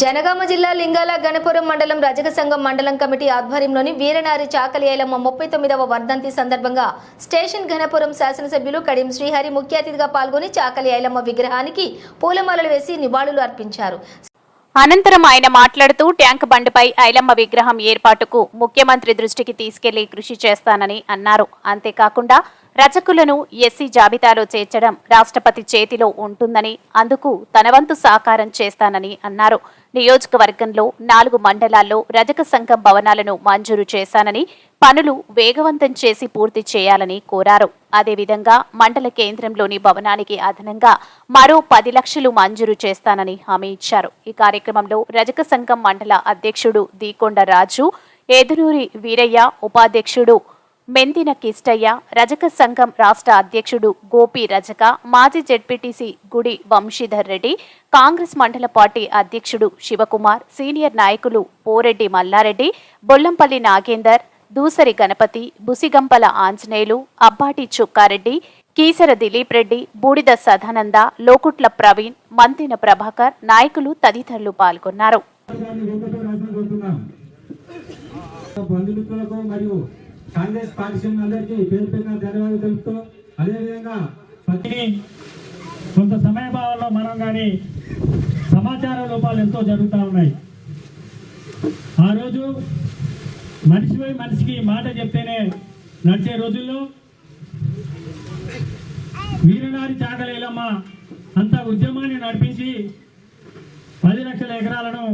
జనగామ జిల్లా లింగాల గణపురం మండలం రజక సంఘం మండలం కమిటీ ఆధ్వర్యంలోని వీరనారి చాకలి ఐలమ్మ ముప్పై తొమ్మిదవ వర్ధంతి సందర్భంగా స్టేషన్ ఘనపురం శాసనసభ్యులు కడియం శ్రీహరి ముఖ్య అతిథిగా పాల్గొని చాకలి ఐలమ్మ విగ్రహానికి పూలమాలలు వేసి నివాళులు అర్పించారు. అనంతరం ఆయన మాట్లాడుతూ ట్యాంక్ బండ్పై ఐలమ్మ విగ్రహం ఏర్పాటుకు ముఖ్యమంత్రి దృష్టికి తీసుకెళ్ళి కృషి చేస్తానని అన్నారు. అంతేకాకుండా రచకులను ఎస్సీ జాబితాలో చేర్చడం రాష్ట్రపతి చేతిలో ఉంటుందని అందుకు తనవంతు సహకారం చేస్తానని అన్నారు. నియోజకవర్గంలో నాలుగు మండలాల్లో రజక సంఘం భవనాలను మంజూరు చేశానని పనులు వేగవంతం చేసి పూర్తి చేయాలని కోరారు. అదేవిధంగా మండల కేంద్రంలోని భవనానికి అదనంగా మరో పది లక్షలు మంజూరు చేస్తానని హామీ ఇచ్చారు. ఈ కార్యక్రమంలో రజక సంఘం మండల అధ్యక్షుడు దీకొండ రాజు ఏదునూరి వీరయ్య ఉపాధ్యక్షుడు మెందిన కిష్టయ్య రజక సంఘం రాష్ట్ర అధ్యక్షుడు గోపి రజక మాజీ జెడ్పీటీసీ గుడి వంశీధర్ రెడ్డి కాంగ్రెస్ మండల పార్టీ అధ్యక్షుడు శివకుమార్ సీనియర్ నాయకులు పోరెడ్డి మల్లారెడ్డి బొల్లంపల్లి నాగేందర్ దూసరి గణపతి బుసిగంపల ఆంజనేయులు అబ్బాటి చుక్కారెడ్డి కీసర దిలీప్ రెడ్డి బూడిద సదానంద లోకుట్ల ప్రవీణ్ మంతిన ప్రభాకర్ నాయకులు తదితరులు పాల్గొన్నారు. కాంగ్రెస్ పార్టీ అందరికీ పేరు పేరున ధన్యవాదాలు తెలుపుతూ అదేవిధంగా ప్రతిని కొంత సమయభావంలో మనం కానీ సమాచార లోపాలు ఎంతో జరుగుతూ ఉన్నాయి. ఆ రోజు మనిషిపై మనిషికి మాట చెప్తేనే నడిచే రోజుల్లో వీరనారి చాకలేలమ్మ అంత ఉద్యమాన్ని నడిపించి పది లక్షల ఎకరాలను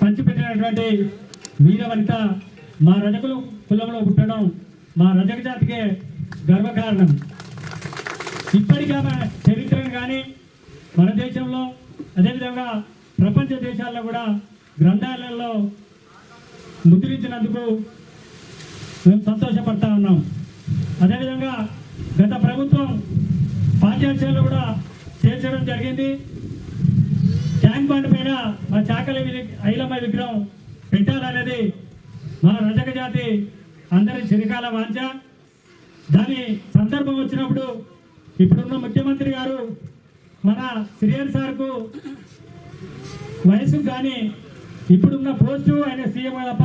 పంచిపెట్టినటువంటి వీరవనిత మా రజకులు కులంలో పుట్టడం మా రజక జాతికే గర్వకారణం. ఇప్పటికే చరిత్రను కానీ మన దేశంలో అదేవిధంగా ప్రపంచ దేశాల్లో కూడా గ్రంథాలయాల్లో ముద్రించినందుకు మేము సంతోషపడతా ఉన్నాం. అదేవిధంగా గత ప్రభుత్వం పాఠ్యాంశాలు కూడా చేర్చడం జరిగింది. ట్యాంక్ బండ్ పైన మా చాకలి ఐలమ్మ విగ్రహం పెట్టాలనేది మా రజక జాతి అందరి చిరకాల వాంఛ. దాని సందర్భం వచ్చినప్పుడు ఇప్పుడున్న ముఖ్యమంత్రి గారు మన సిరియన్ సార్కు వయసు కానీ ఇప్పుడున్న పోస్టు ఆయన సీఎం తప్ప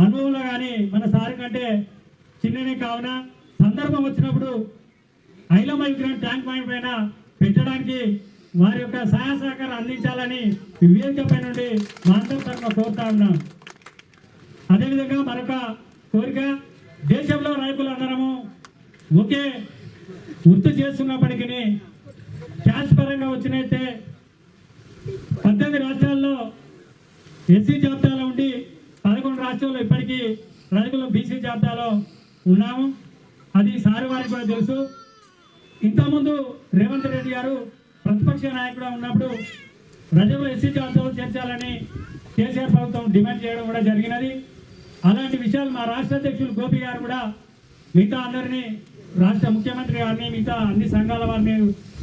అనుభవంలో కానీ మన సార్ కంటే చిన్ననే కావున సందర్భం వచ్చినప్పుడు ఐలమ్మ విగ్రహం ట్యాంక్ పాయింట్ పైన పెట్టడానికి వారి యొక్క సహాయ సహకారం అందించాలని ఈ వేదికపై నుండి మా అందరి కోరుతా ఉన్నాం అదేవిధంగా మరొక కోరిక దేశంలో రైతులందరము ఒకే గుర్తు చేస్తున్నప్పటికీ క్యాష్ పరంగా వచ్చినైతే పద్దెనిమిది రాష్ట్రాల్లో ఎస్సీ జాబితాలో ఉండి పదకొండు రాష్ట్రాల్లో ఇప్పటికీ రైతులు బీసీ జాబితాలో ఉన్నాము. అది సారి వారికి కూడా తెలుసు. ఇంతకుముందు రేవంత్ రెడ్డి గారు ప్రతిపక్ష నాయకుడు ఉన్నప్పుడు ప్రజలు ఎస్సీ జాబితాలో చేర్చాలని కేసీఆర్ ప్రభుత్వం డిమాండ్ చేయడం కూడా జరిగినది. అలాంటి విషయాలు మా రాష్ట్ర అధ్యక్షులు గోపి గారు కూడా మిగతా అందరినీ రాష్ట్ర ముఖ్యమంత్రి గారిని మిగతా అన్ని సంఘాల వారిని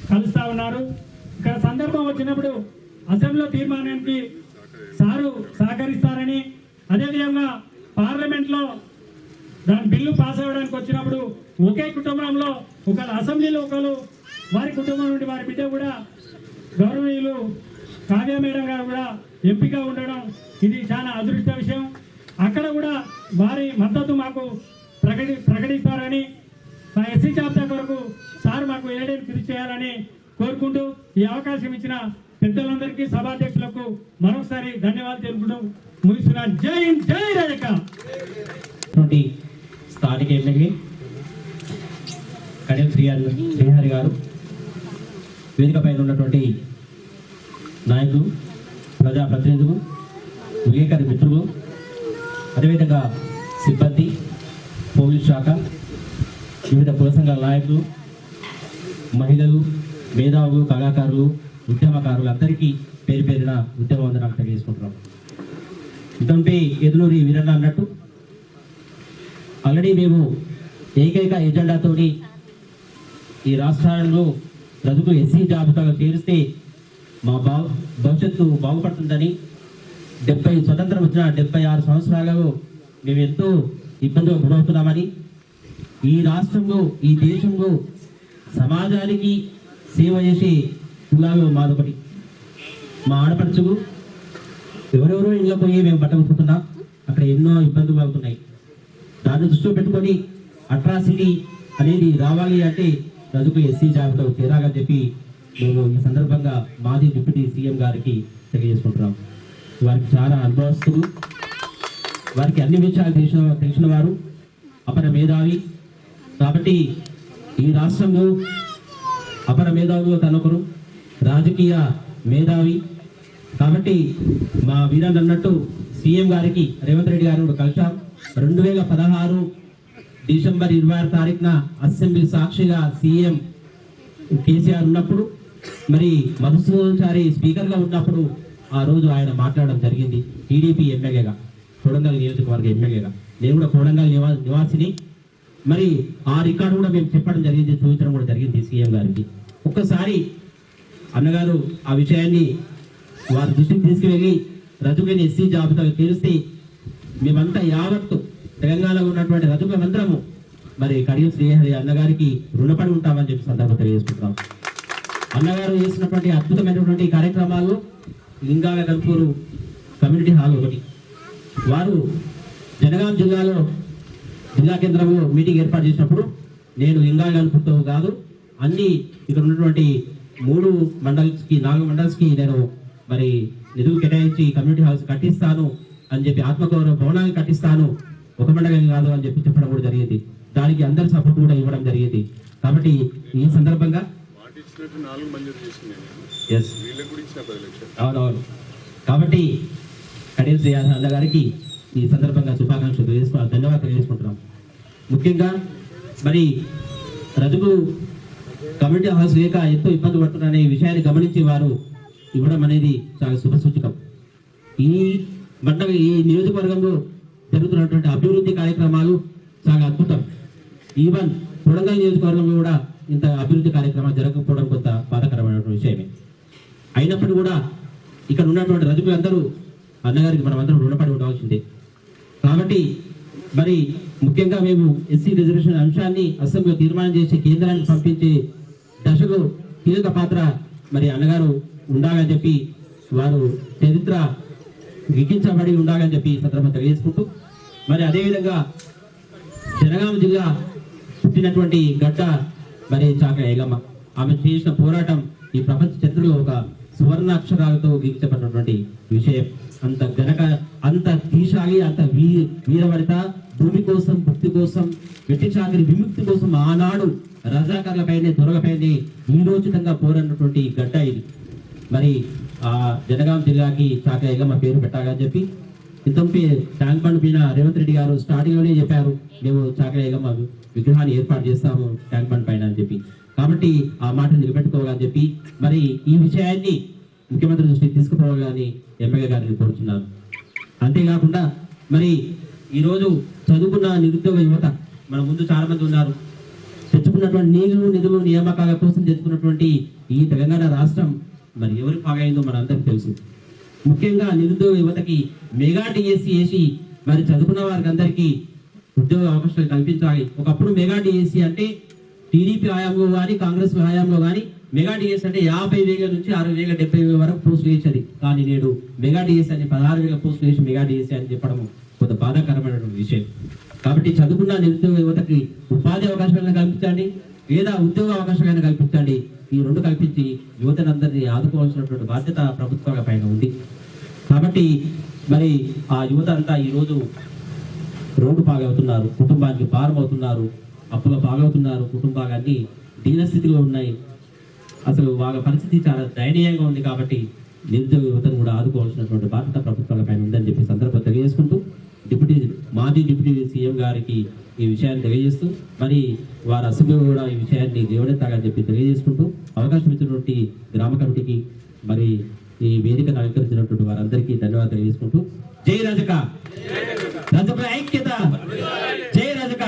కలుస్తా ఉన్నారు. ఇక్కడ సందర్భం వచ్చినప్పుడు అసెంబ్లీలో తీర్మానానికి సారు సహకరిస్తారని అదేవిధంగా పార్లమెంట్లో దాని బిల్లు పాస్ అవ్వడానికి వచ్చినప్పుడు ఒకే కుటుంబంలో ఒకరు అసెంబ్లీలో ఒకరు వారి కుటుంబం నుండి వారి బిడ్డ కూడా గౌరవనీయులు కావ్య మేడం గారు కూడా ఎంపిక ఉండడం ఇది చాలా అదృష్ట విషయం. అక్కడ కూడా వారి మద్దతు మాకు ప్రకటి ప్రకటిస్తారని మా ఎస్సీ జాబితా కొరకు సార్ మాకు ఏడేళ్ళు కృషి చేయాలని కోరుకుంటూ ఈ అవకాశం ఇచ్చిన పెద్దలందరికీ సభాధ్యక్షులకు మరొకసారి ధన్యవాదాలు తెలుపుకుంటూ ముగిస్తున్నాను జై హింద్ జై రజక నుండి స్థానిక ఎమ్మెల్యే కడియం శ్రీహరి శ్రీహరి గారు వేదిక పైన ఉన్నటువంటి నాయకులు ప్రజాప్రతినిధులు విలేకరి మిత్రులు అదేవిధంగా సిబ్బంది పోలీస్ శాఖ వివిధ కుల సంఘాల నాయకులు మహిళలు మేధావులు కళాకారులు ఉద్యమకారులు అందరికీ పేరు పేరున ఉద్యమ వందనాలు తెలియజేసుకుంటున్నాం ఇదంటే ఎదులూరి వీరన్న అన్నట్టు ఆల్రెడీ మేము ఏకైక ఎజెండాతోని ఈ రాష్ట్రాలలో బ్రతుకు ఎస్సీ జాబితాగా చేరిస్తే మా బాగు భవిష్యత్తు బాగుపడుతుందని డెబ్బై స్వతంత్రం వచ్చిన డెబ్బై ఆరు సంవత్సరాలలో మేము ఎంతో ఇబ్బందులు గురవుతున్నామని ఈ రాష్ట్రంలో ఈ దేశంలో సమాజానికి సేవ చేసే కులాలు మాదొకటి. మా ఆడపడుచుకు ఎవరెవరో ఇళ్ళ పోయి మేము పట్టకపోతున్నా అక్కడ ఎన్నో ఇబ్బందులు అవుతున్నాయి. దాన్ని దృష్టిలో పెట్టుకొని అట్రాసిటీ అనేది రావాలి అంటే చదువుకు ఎస్సీ జాబితా చేరాలని చెప్పి మేము ఈ సందర్భంగా మాజీ డిప్యూటీ సీఎం గారికి తెలియజేసుకుంటున్నాం. వారికి చాలా అనుభవస్తులు వారికి అన్ని విషయాలు తెలిసిన తెలిసిన వారు అపర మేధావి. కాబట్టి ఈ రాష్ట్రంలో అపర మేధావులు తనొకరు రాజకీయ మేధావి. కాబట్టి మా వీరన్ అన్నట్టు సీఎం గారికి రేవంత్ రెడ్డి గారు కలిశాం రెండు వేల పదహారు డిసెంబర్ ఇరవై ఆరు తారీఖున అసెంబ్లీ సాక్షిగా సీఎం కేసీఆర్ ఉన్నప్పుడు మరి మధుసూదన్చారి స్పీకర్గా ఉన్నప్పుడు ఆ రోజు ఆయన మాట్లాడడం జరిగింది టీడీపీ ఎమ్మెల్యేగా కొడంగల్ నియోజకవర్గ ఎమ్మెల్యేగా. నేను కూడా కొడంగల్ నివా నివాసిని. మరి ఆ రికార్డు కూడా మేము చెప్పడం జరిగింది చూపించడం కూడా జరిగింది సీఎం గారికి. ఒక్కసారి అన్నగారు ఆ విషయాన్ని వారి దృష్టికి తీసుకువెళ్ళి రజుగని ఎస్సీ జాబితాకు తెలిస్తే మేమంతా యావత్తు తెలంగాణలో ఉన్నటువంటి రజుగమందరము మరి కడియం శ్రీహరి అన్నగారికి రుణపడి ఉంటామని చెప్పి సందర్భం తెలియజేసుకుంటాం అన్నగారు చేసినటువంటి అద్భుతమైనటువంటి కార్యక్రమాలు లింగాల గల్పూరు కమ్యూనిటీ హాల్ ఒకటి. వారు జనగాం జిల్లాలో జిల్లా కేంద్రంలో మీటింగ్ ఏర్పాటు చేసినప్పుడు నేను లింగాల గల్పూర్తో కాదు అన్ని ఇక్కడ ఉన్నటువంటి మూడు మండల్స్కి నాలుగు మండల్స్కి నేను మరి నిధులు కేటాయించి కమ్యూనిటీ హాల్స్ కట్టిస్తాను అని చెప్పి ఆత్మగౌరవ భవనాన్ని కట్టిస్తాను ఒక మండలం కాదు అని చెప్పి చెప్పడం కూడా జరిగింది. దానికి అందరి సపోర్ట్ కూడా ఇవ్వడం జరిగింది. కాబట్టి ఈ సందర్భంగా అవునవును. కాబట్టి శ్రీ అన్న గారికి ఈ సందర్భంగా శుభాకాంక్షలు తెలియజేసుకు ధన్యవాదాలు తెలియజేసుకుంటున్నాం. ముఖ్యంగా మరి రజుకు కమ్యూనిటీ హాల్స్ లేక ఎంతో ఇబ్బంది పడుతున్నారనే విషయాన్ని గమనించి వారు ఇవ్వడం అనేది చాలా శుభసూచకం. ఈ మండల ఈ నియోజకవర్గంలో జరుగుతున్నటువంటి అభివృద్ధి కార్యక్రమాలు చాలా అద్భుతం. ఈవెన్ కొడంగల్ నియోజకవర్గంలో కూడా ఇంత అభివృద్ధి కార్యక్రమాలు జరగకపోవడం కొంత బాధాకరమైనటువంటి విషయమే. అయినప్పటికీ కూడా ఇక్కడ ఉన్నటువంటి రజకులందరూ అన్నగారికి మనం అందరం రుణపడి ఉండవలసిందే కాబట్టి మరి ముఖ్యంగా మేము ఎస్సీ రిజర్వేషన్ అంశాన్ని అసెంబ్లీలో తీర్మానం చేసి కేంద్రానికి పంపించే దశకు కీలక పాత్ర మరి అన్నగారు ఉండాలని చెప్పి వారు చరిత్ర లిఖించబడి ఉండాలని చెప్పి ఈ సందర్భంగా తెలియజేసుకుంటూ మరి అదేవిధంగా జనగామ జిల్లా పుట్టినటువంటి గడ్డ మరి చాక ఏగమ్మ. ఆమె చేసిన పోరాటం ఈ ప్రపంచ చరిత్రలో ఒక సువర్ణ అక్షరాలతో గిరించబడినటువంటి విషయం. అంత గనక అంత తీసాగి అంత వీ వీరవరిత భూమి కోసం భక్తి కోసం వెట్టి చాకరి విముక్తి కోసం ఆనాడు రజాకారులపైనే దొరలపైనే వీరోచితంగా పోరాడినటువంటి గడ్డ ఇది. మరి జనగాం జిల్లాకి చాక మా పేరు పెట్టాలని చెప్పి ఇంతంపై ట్యాంక్ బండ్ పైన రేవంత్ రెడ్డి గారు స్టార్టింగ్లోనే చెప్పారు మేము చాకలేగమ్మ విగ్రహాన్ని ఏర్పాటు చేస్తాము ట్యాంక్ బండ్ పైన అని చెప్పి. కాబట్టి ఆ మాట నిలబెట్టుకోవాలని చెప్పి మరి ఈ విషయాన్ని ముఖ్యమంత్రి దృష్టికి తీసుకుపోవాలని ఎమ్మెల్యే గారిని కోరుతున్నాను అంతేకాకుండా మరి ఈరోజు చదువుకున్న నిరుద్యోగ యువత మన ముందు చాలా మంది ఉన్నారు. తెచ్చుకున్నటువంటి నీళ్ళు నిధులు నియామకాల కోసం తెచ్చుకున్నటువంటి ఈ తెలంగాణ రాష్ట్రం మరి ఎవరి పాగైందో మనందరికి తెలుసు. ముఖ్యంగా నిరుద్యోగ యువతకి మెగా డిఎస్సి వేసి మరి చదువుకున్న వారికి అందరికీ ఉద్యోగ అవకాశాలు కల్పించాలి. ఒకప్పుడు మెగా డిఎస్సి అంటే టీడీపీ హయాంలో కానీ కాంగ్రెస్ హయాంలో కానీ మెగా డిఎస్ అంటే యాభై వేల నుంచి అరవై వేల డెబ్బై వేల వరకు పోస్టులు వేసేది. కానీ నేడు మెగా డిఎస్ అని పదహారు వేల పోస్టులు వేసి మెగా డిఎస్సి అని చెప్పడం కొంత బాధాకరమైన విషయం. కాబట్టి చదువుకున్న నిరుద్యోగ యువతకి ఉపాధి అవకాశాలను కల్పించండి. లేదా ఉద్యోగ అవకాశాలను కల్పించండి. ఈ రెండు కల్పించి యువతనందరినీ ఆదుకోవాల్సినటువంటి బాధ్యత ప్రభుత్వాల పైన ఉంది. కాబట్టి మరి ఆ యువత అంతా ఈరోజు రోడ్డు పాగవుతున్నారు కుటుంబానికి భారమవుతున్నారు అప్పుల పాగవుతున్నారు కుటుంబాలన్నీ దీనస్థితిలో ఉన్నాయి. అసలు వాళ్ళ పరిస్థితి చాలా దయనీయంగా ఉంది కాబట్టి నిరుద్యోగ యువతను కూడా ఆదుకోవాల్సినటువంటి బాధ్యత ప్రభుత్వాల పైన ఉందని చెప్పి సందర్భం తెలియజేసుకుంటూ మాజీ డిప్యూటీ సీఎం గారికి ఈ విషయాన్ని తెలియజేస్తూ మరి వారి అసెంబ్లీ కూడా ఈ విషయాన్ని లేవనెత్తాలని చెప్పి తెలియజేసుకుంటూ అవకాశం ఇచ్చినటువంటి గ్రామ కమిటీకి మరి ఈ వేదికను అలంకరించినటువంటి వారందరికీ ధన్యవాదాలు తెలియజేసుకుంటూ జై రజక! రజపై ఐక్యత! జై రజక!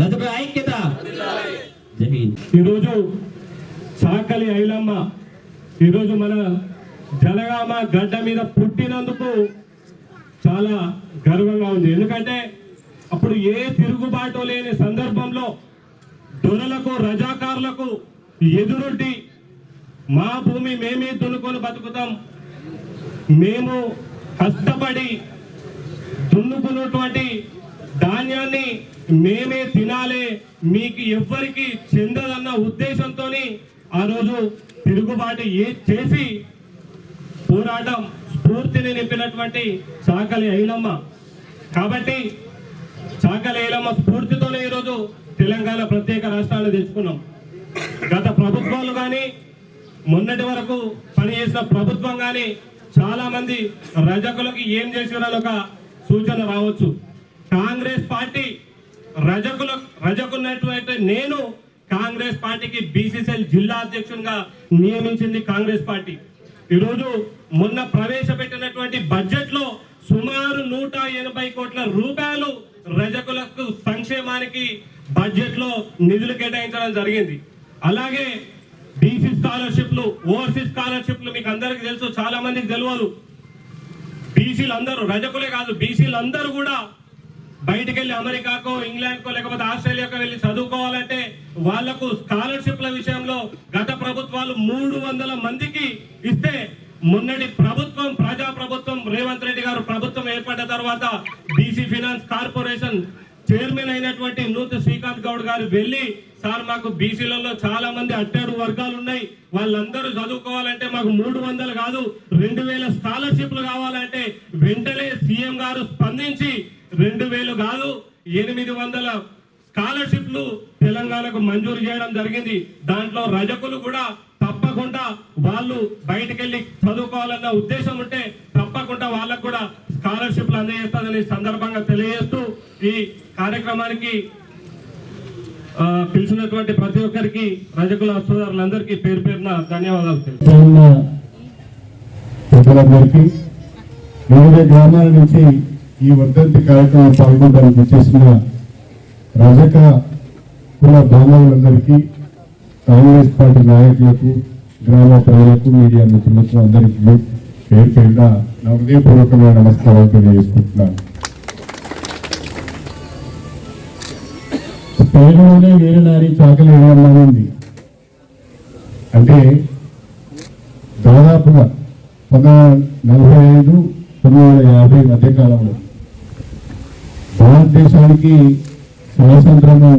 రజపై ఐక్యత! జై ఈరోజు చాకలి ఐలమ్మ ఈరోజు మన జలగామ గడ్డ మీద పుట్టినందుకు చాలా గర్వంగా ఉంది. ఎందుకంటే అప్పుడు ఏ తిరుగుబాటు లేని సందర్భంలో దొరలకు రజాకారులకు ఎదురుడ్డి మా భూమి మేమే దున్నుకొని బతుకుతాం. మేము కష్టపడి దున్నుకున్నటువంటి ధాన్యాన్ని మేమే తినాలి. మీకు ఎవ్వరికి చెందదన్న ఉద్దేశంతో ఆ రోజు తిరుగుబాటు ఏ చేసి పోరాటం స్ఫూర్తిని నింపినటువంటి చాకలి ఐలమ్మ. కాబట్టి చాకలి ఐలమ్మ స్ఫూర్తితోనే ఈరోజు తెలంగాణ ప్రత్యేక రాష్ట్రాన్ని తెచ్చుకున్నాం. గత ప్రభుత్వాలు కానీ మొన్నటి వరకు పనిచేసిన ప్రభుత్వం కానీ చాలామంది రజకులకి రజకులకు ఏం చేసినారని ఒక సూచన రావచ్చు. కాంగ్రెస్ పార్టీ రజకుల రజకున్నటువంటి నేను కాంగ్రెస్ పార్టీకి బీసీసీఎల్ జిల్లా అధ్యక్షునిగా నియమించింది కాంగ్రెస్ పార్టీ. ఈరోజు మొన్న ప్రవేశపెట్టినటువంటి బడ్జెట్లో సుమారు నూట ఎనభై కోట్ల రూపాయలు రజకులకు సంక్షేమానికి బడ్జెట్లో నిధులు కేటాయించడం జరిగింది. అలాగే బీసీ స్కాలర్షిప్లు ఓవర్సీస్ స్కాలర్షిప్లు మీకు అందరికీ తెలుసు చాలా మందికి తెలియదు. బీసీలు అందరూ రజకులే కాదు బీసీలు అందరూ కూడా బయటికి వెళ్ళి అమెరికాకో ఇంగ్లాండ్కో లేకపోతే ఆస్ట్రేలియాకో వెళ్ళి చదువుకోవాలంటే వాళ్ళకు స్కాలర్షిప్ల విషయంలో గత ప్రభుత్వాలు మూడు వందల మందికి ఇస్తే మొన్నటి ప్రభుత్వం ప్రజా ప్రభుత్వం రేవంత్ రెడ్డి గారు ప్రభుత్వం ఏర్పడ్డ తర్వాత బీసీ ఫినాన్స్ కార్పొరేషన్ చైర్మన్ అయినటువంటి నూతన శ్రీకాంత్ గౌడ్ గారు వెళ్ళి సార్ మాకు బీసీలలో చాలా మంది అట్టేడు వర్గాలు ఉన్నాయి. వాళ్ళందరూ చదువుకోవాలంటే మాకు మూడు వందలు కాదు రెండు వేల స్కాలర్షిప్లు కావాలంటే వెంటనే సీఎం గారు స్పందించి రెండు వేలు కాదు ఎనిమిది వందల స్కాలర్షిప్లు తెలంగాణకు మంజూరు చేయడం జరిగింది. దాంట్లో రజకులు కూడా తప్పకుండా వాళ్ళు బయటికి వెళ్ళి చదువుకోవాలన్న ఉద్దేశం ఉంటే తప్పకుండా వాళ్ళకు కూడా స్కాలర్షిప్లు అందజేస్తుందని సందర్భంగా తెలియజేస్తూ ఈ కార్యక్రమానికి పిలిచినటువంటి ప్రతి ఒక్కరికి రజకుల సోదరులందరికీ పేరు పేరున ధన్యవాదాలు తెలుసు వివిధ గ్రామాల నుంచి ఈ వర్ధంతి కార్యక్రమం పాల్గొనడానికి వచ్చేసిన రజక కుల బాంధవులందరికీ కాంగ్రెస్ పార్టీ నాయకులకు గ్రామ ప్రజలకు మీడియా మిత్రులకు అందరికీ పేరు పేరున నా హృదయపూర్వకమైన నమస్కారాలు తెలియజేసుకుంటున్నాను. పేరులోనే నారి చాకలి ఉంది? అంటే దాదాపుగా పంతొమ్మిది నలభై ఐదు తొమ్మిది వందల యాభై మధ్యకాలంలో భారతదేశానికి స్వాతంత్రము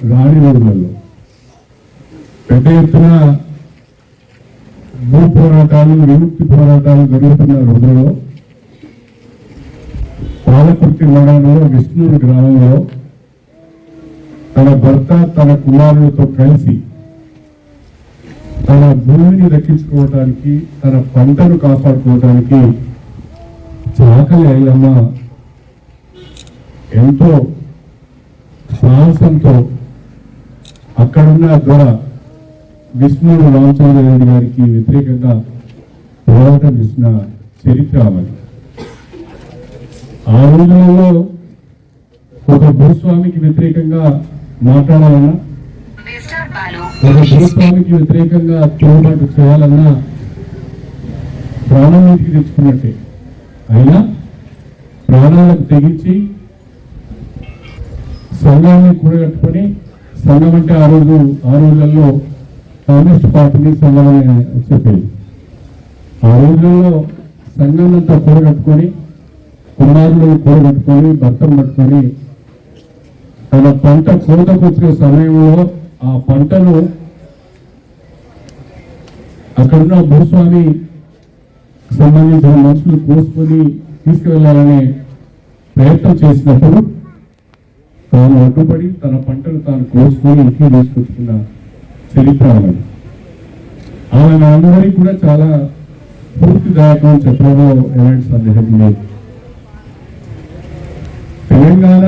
రాని రోజులలో పెద్ద ఎత్తున భూ పోరాటాలు విముక్తి పోరాటాలు జరుగుతున్న రోజుల్లో పాలకుర్తి మండలంలో విష్ణూరు గ్రామంలో తన భర్త తన కుమారులతో కలిసి తన భూమిని రక్షించుకోవడానికి తన పంటను కాపాడుకోవడానికి చాకలి అయ్యమ్మ ఎంతో సాహసంతో అక్కడున్న దొర విష్ణుడు రామచంద్ర రెడ్డి గారికి వ్యతిరేకంగా పోరాటం చేసిన చరిత్ర అవన్నీ ఆ రోజులలో ఒక భూస్వామికి వ్యతిరేకంగా మాట్లాడాలన్నా ఒక భూస్వామికి వ్యతిరేకంగా తిరుగుబాటు చేయాలన్నా ప్రాణం మీదకి తెచ్చుకున్నట్టే అయినా ప్రాణాలకు తెగించి సంఘాన్ని కూడగట్టుకొని సంఘం అంటే ఆ రోజు ఆ రోజుల్లో కమ్యూనిస్ట్ పార్టీని సంఘం అని చెప్పేది. ఆ రోజుల్లో సంఘం అంతా కూడగట్టుకొని కుమారులను కూడగట్టుకొని భర్తను పట్టుకొని తన పంట కోతకు వచ్చే సమయంలో ఆ పంటను అక్కడున్న భూస్వామి సంబంధించిన మనుషులు కోసుకొని తీసుకువెళ్ళాలనే ప్రయత్నం చేసినప్పుడు తాను అడ్డుపడి తన పంటను తాను కోసుకొని ఇంటికి తీసుకొచ్చుకున్న చరిత్ర ఆమెది ఆమె అందరికీ కూడా చాలా పూర్తిదాయకం చెప్పడంలో ఎలాంటి సందేహం లేదు. తెలంగాణ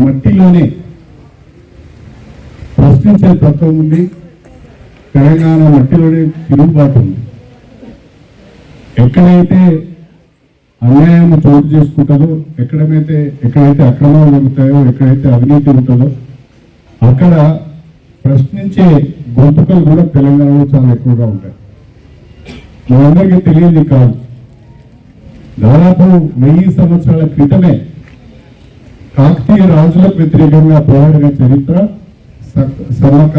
మట్టిలోనే ప్రశ్నించే తత్వం ఉంది. తెలంగాణ మట్టిలోనే తిరుగుబాటు ఉంది. ఎక్కడైతే అన్యాయం చోటు చేసుకుంటుందో ఎక్కడైతే ఎక్కడైతే అక్రమాలు జరుగుతాయో ఎక్కడైతే అవినీతి ఉంటుందో అక్కడ ప్రశ్నించే గొంతుకలు కూడా తెలంగాణలో చాలా ఎక్కువగా ఉంటాయి. మనందరికీ తెలియదు కాదు. దాదాపు వెయ్యి సంవత్సరాల క్రితమే కాకతీయ రాజులకు వ్యతిరేకంగా పోరాడిన చరిత్ర స- సమ్మక్క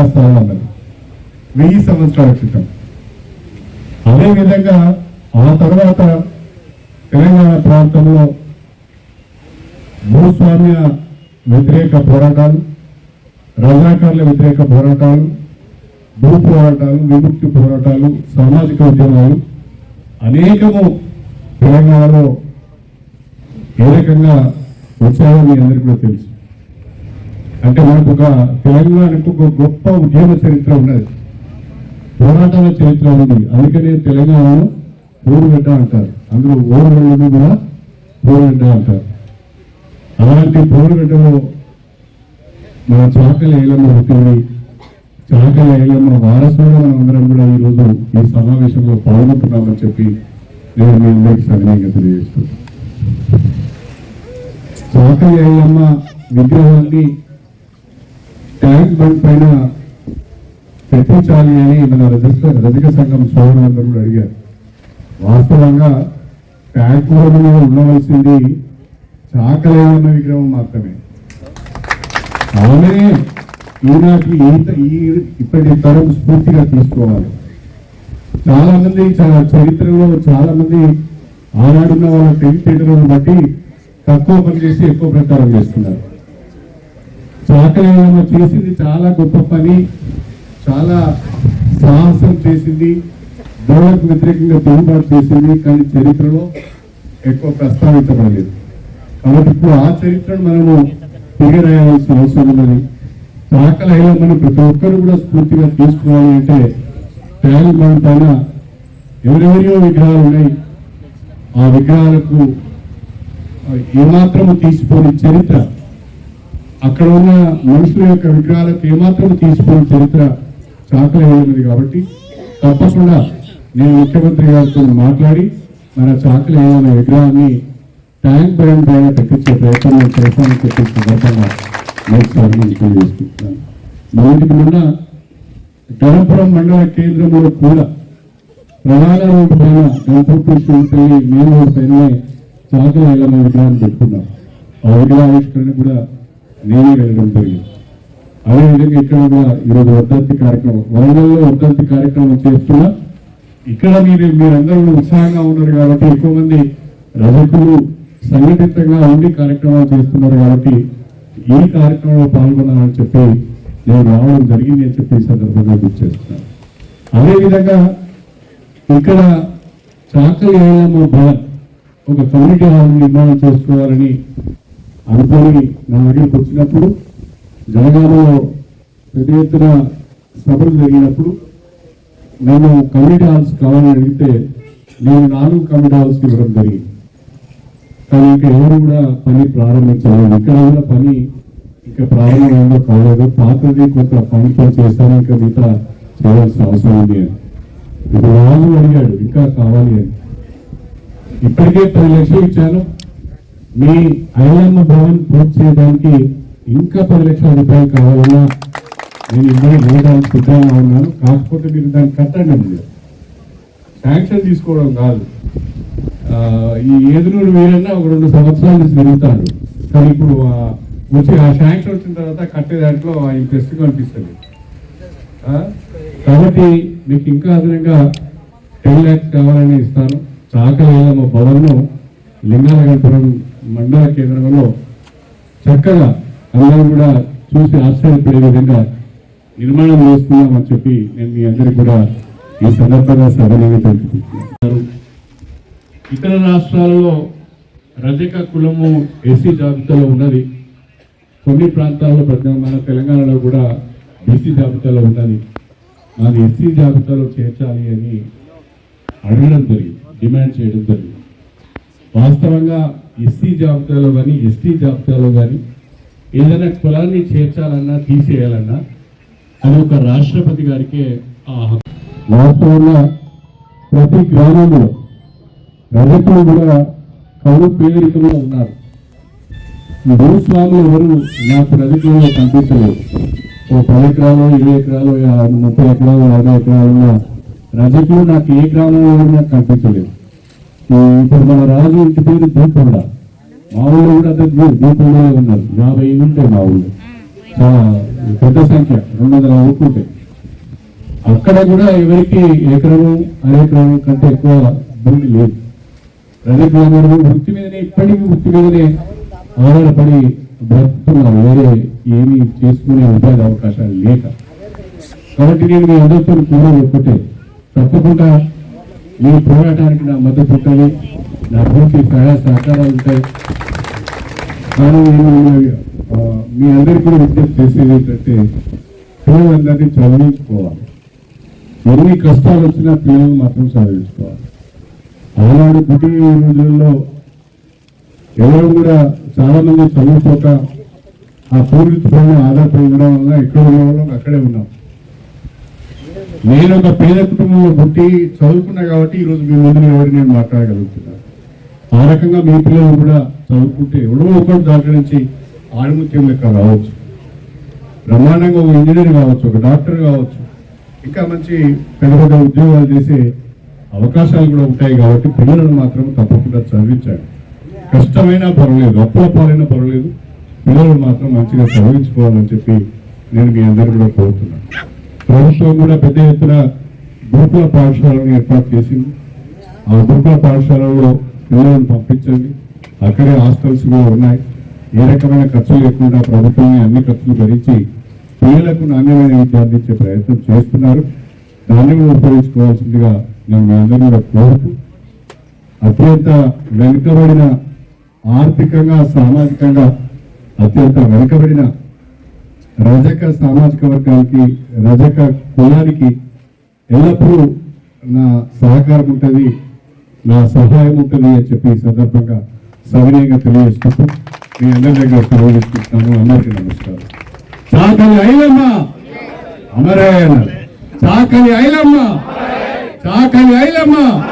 వెయ్యి సంవత్సరాల క్రితం. అదేవిధంగా ఆ తర్వాత తెలంగాణ ప్రాంతంలో భూస్వామ్య వ్యతిరేక పోరాటాలు రజాకారుల వ్యతిరేక పోరాటాలు భూ పోరాటాలు విముక్తి పోరాటాలు సామాజిక ఉద్యమాలు అనేకము తెలంగాణలో ఏ రకంగా వచ్చాయో మీ అందరికీ కూడా తెలుసు. అంటే మనకు ఒక తెలంగాణకు ఒక గొప్ప ఉద్యమ చరిత్ర ఉన్నది. పోరాటాల చరిత్ర ఉంది. అందుకనే తెలంగాణను ఊరుగడ్డ అంటారు. అందులో ఊరుగడ్డను కూడా ఊరుగడ్డ అంటారు. అలాంటి పోరుగడ్డలో మన చాకలి ఏలమ్మ పుట్టింది. చాకలి ఏలమ్మ వారసులుగా మనం అందరం కూడా ఈరోజు ఈ సమావేశంలో పాల్గొంటున్నామని చెప్పి నేను మీ అందరికీ సవినయంగా తెలియజేస్తున్నాను. చాకలి ఏలమ్మ విగ్రహాన్ని ట్యాంక్ బండ్ పైన పెట్టించాలి అని మన రజక రజక సంఘం సోదరులందరూ కూడా అడిగారు. వాస్తవంగా ట్యాంక్ రోడ్డు మీద ఉండవలసింది చాకలేదన్న విగ్రహం మాత్రమే. ఆమెనే ఈనాటి ఈత ఈ ఇప్పటి తరం స్ఫూర్తిగా తీసుకోవాలి. చాలా మంది చ- చరిత్రలో చాలా మంది ఆనాడున్న వాళ్ళ తెలివితేటలను బట్టి తక్కువ పని చేసి ఎక్కువ ప్రచారం చేస్తున్నారు. చాకలేవమ్మ చేసింది చాలా గొప్ప పని చాలా సాహసం చేసింది దొరలకు వ్యతిరేకంగా తిరుగుబాటు చేసింది కానీ చరిత్రలో ఎక్కువ ప్రస్తావించబడలేదు. కాబట్టి ఇప్పుడు ఆ చరిత్రను మనము తిరగరాయాల్సిన అవసరం లేదు తాకలైన మనం ప్రతి ఒక్కరు కూడా స్ఫూర్తిగా తీసుకోవాలి అంటే ట్యాలీ బండ్ పైన ఎవరెవరియో విగ్రహాలు ఉన్నాయి. ఆ విగ్రహాలకు ఏమాత్రము తీసిపోని చరిత్ర అక్కడ ఉన్న మనుషుల యొక్క విగ్రహాలకు ఏమాత్రం తీసిపోని చరిత్ర చాకలేయమైనది కాబట్టి తప్పకుండా నేను ముఖ్యమంత్రి గారితో మాట్లాడి మన చాకలేయమైన విగ్రహాన్ని ట్యాంక్ బ్రాండ్ పైన తెప్పించే ప్రయత్నం నేను చేస్తానని చెప్పి సందర్భంగా నేను సభను తెలియజేస్తున్నాను మొదటికి మొన్న గణపురం మండల కేంద్రంలో కూడా ప్రధాన రోడ్డు పైన గణపూర్ విశ్వవిద్యాలయ మెయిన్ రోడ్ పైన చాకలేయమైన విగ్రహాన్ని పెట్టుకున్నాం ఆ విగ్రహావిష్కరణ కూడా నేనే వెళ్ళడం జరిగింది. అదేవిధంగా ఇక్కడ కూడా ఈరోజు వర్ధంతి కార్యక్రమం వరంగల్లో వర్ధంతి కార్యక్రమం చేస్తున్నా ఇక్కడ మీరు మీరందరూ ఉత్సాహంగా ఉన్నారు కాబట్టి ఎక్కువ మంది రజకులు సంఘటితంగా ఉండి కార్యక్రమాలు చేస్తున్నారు కాబట్టి ఈ కార్యక్రమంలో పాల్గొనాలని చెప్పి నేను రావడం జరిగింది అని చెప్పి ఈ సందర్భంగా గుర్తు చేస్తున్నాను అదేవిధంగా ఇక్కడ చాకలి ఏలమ్మ భవన్ ఒక కమ్యూనిటీ హాల్ నిర్మాణం చేసుకోవాలని అనుకొని నా దగ్గరికి వచ్చినప్పుడు జనగామలో పెద్ద ఎత్తున సభలు జరిగినప్పుడు నేను కమ్యూనిటీ హాల్స్ కావాలని అడిగితే నేను నాలుగు కమ్యూనిటీ హాల్స్కి ఇవ్వడం జరిగింది. కానీ ఇంకా ఎవరు కూడా పని ప్రారంభించలేదు. ఇక్కడ కూడా పని ఇంకా ప్రారంభంలో కాలేదు. పాతది కొంత పనితో చేస్తాను ఇంకా మిగతా చేయాల్సిన అవసరం ఉంది అని. ఇప్పుడు రాజు అడిగాడు ఇంకా కావాలి అని. ఇప్పటికే పది లక్షలు ఇచ్చాను. మీ ఐలమ్మ భవన్ పూర్తి చేయడానికి ఇంకా పది లక్షల రూపాయలు కావాలన్నా నేను ఇద్దరు పోవడానికి సిద్ధంగా ఉన్నాను. కాకపోతే మీరు దాన్ని కట్టండి. మీరు శాంక్షన్ తీసుకోవడం కాదు. ఈ ఏదునూరు వీరన్నా ఒక రెండు సంవత్సరాల నుంచి కానీ ఇప్పుడు వచ్చి ఆ శాంక్షన్ వచ్చిన తర్వాత కట్టే దాంట్లో ఆ ఇంట్రెస్ట్ కనిపిస్తుంది. కాబట్టి మీకు ఇంకా అదనంగా టెన్ ల్యాక్స్ కావాలని ఇస్తాను. చాకలేలమ్మ భవన్ను లింగాలగంపురం మండల కేంద్రంలో చక్కగా అందరూ కూడా చూసి ఆశ్చర్యపడే విధంగా నిర్మాణం చేసుకున్నామని చెప్పి నేను మీ అందరికీ కూడా ఈ సందర్భంగా సభనంగా తెలుపుకుంటున్నాను. ఇతర రాష్ట్రాలలో రజక కులము ఎస్సీ జాబితాలో ఉన్నది. కొన్ని ప్రాంతాల్లో ప్రతి మన తెలంగాణలో కూడా బీసీ జాబితాలో ఉన్నది. మాది ఎస్సీ జాబితాలో చేర్చాలి అని అడగడం జరిగింది డిమాండ్ చేయడం జరిగింది. వాస్తవంగా ఎస్సీ జాబితాలో కానీ ఎస్టీ జాబితాలో కానీ ఏదైనా కులాన్ని చేర్చాలన్నా తీసేయాలన్నా అది ఒక రాష్ట్రపతి గారికే ఆ ప్రతి గ్రామంలో రజకులు కూడా కౌలు పేదరికంలో ఉన్నారు. భూస్వాములు ఎవరు నాకు రజకులలో కనిపించలేదు. ఓ పది ఎకరాలు ఇరవై ఎకరాలు ముప్పై ఎకరాలు యాభై ఎకరాలు రజకులు నాకు ఏ గ్రామంలో నాకు కనిపించలేదు. ఇప్పుడు మన రాజు ఇంటి పేరు దీపండ మా ఊళ్ళో కూడా అంత దీపంలో ఉన్నారు. యాభై ఉంటాయి మా ఊళ్ళో. చాలా పెద్ద సంఖ్య రెండు వందల ఓట్లు అక్కడ కూడా ఎవరికి ఎకరము అరెకరము కంటే ఎక్కువ భూమి లేదు. ప్రజలు వృత్తి మీదనే ఇప్పటికీ వృత్తి మీదనే ఆధారపడి బ్రతుకుతున్నారు. వేరే ఏమి చేసుకునే ఉపాధి అవకాశాలు లేక. కాబట్టి నేను మీ అందరితో కూడా ఒక్కటే తప్పకుండా మీ పోరాటానికి నా మద్దతు ఉంటుంది నా పూర్తి సహాయ సహకారాలు ఉంటాయి. కానీ నేను మీ అందరికీ కూడా విజ్ఞప్తి చేసేది ఏంటంటే పిల్లలందరినీ చదివించుకోవాలి. ఎన్ని కష్టాలు వచ్చినా పిల్లలు మాత్రం చదివించుకోవాలి. అలనాడు పుట్టిన రోజుల్లో ఎవరు కూడా చాలా మంది చదువుకోక ఆ పూర్వీకులను ఆధారపడి ఉండడం వల్ల ఎక్కడ ఉన్న అక్కడే ఉన్నాం. నేను ఒక పేద కుటుంబంలో పుట్టి చదువుకున్నా కాబట్టి ఈరోజు మీ ముందు ఎవరు నేను మాట్లాడగలుగుతున్నాను ఆ రకంగా మీ పిల్లలు కూడా చదువుకుంటే ఎవడో ఒకటి దాకా నుంచి ఆణిముత్యం లెక్క రావచ్చు బ్రహ్మాండంగా ఒక ఇంజనీర్ కావచ్చు ఒక డాక్టర్ కావచ్చు ఇంకా మంచి పెద్ద పెద్ద ఉద్యోగాలు చేసే అవకాశాలు కూడా ఉంటాయి కాబట్టి పిల్లలను మాత్రం తప్పకుండా చదివించాలి. కష్టమైనా పర్వాలేదు అప్పుల పాలైనా పర్వాలేదు పిల్లలు మాత్రం మంచిగా చదివించుకోవాలని చెప్పి నేను మీ అందరూ కూడా కోరుతున్నాను. ప్రభుత్వం కూడా పెద్ద ఎత్తున గురుకుల పాఠశాలను ఏర్పాటు చేసింది. ఆ గురుకుల పాఠశాలలో పిల్లలను పంపించండి. అక్కడే హాస్టల్స్ కూడా ఉన్నాయి. ఏ రకమైన ఖర్చు లేకుండా ప్రభుత్వమే అన్ని ఖర్చులు భరించి పిల్లలకు నాణ్యమైన విద్య అందించే ప్రయత్నం చేస్తున్నారు. దాన్ని కూడా ఉపయోగించుకోవాల్సిందిగా నేను మీ అందరినీ కూడా కోరుతూ అత్యంత వెనుకబడిన ఆర్థికంగా సామాజికంగా అత్యంత వెనుకబడిన రజక సామాజిక వర్గానికి రజక కులానికి ఎల్లప్పుడూ నా సహకారం ఉంటుంది నా సహాయం ఉంటుంది అని చెప్పి ఈ సందర్భంగా సవినయంగా తెలియజేసుకుంటూ మీ అందరి దగ్గర సెలవు తీసుకుంటున్నాను అందరికీ నమస్కారం. చాకలి ఐలమ్మ. అమరాయణ చాకలి ఐలమ్మ. చాకలి ఐలమ్మ.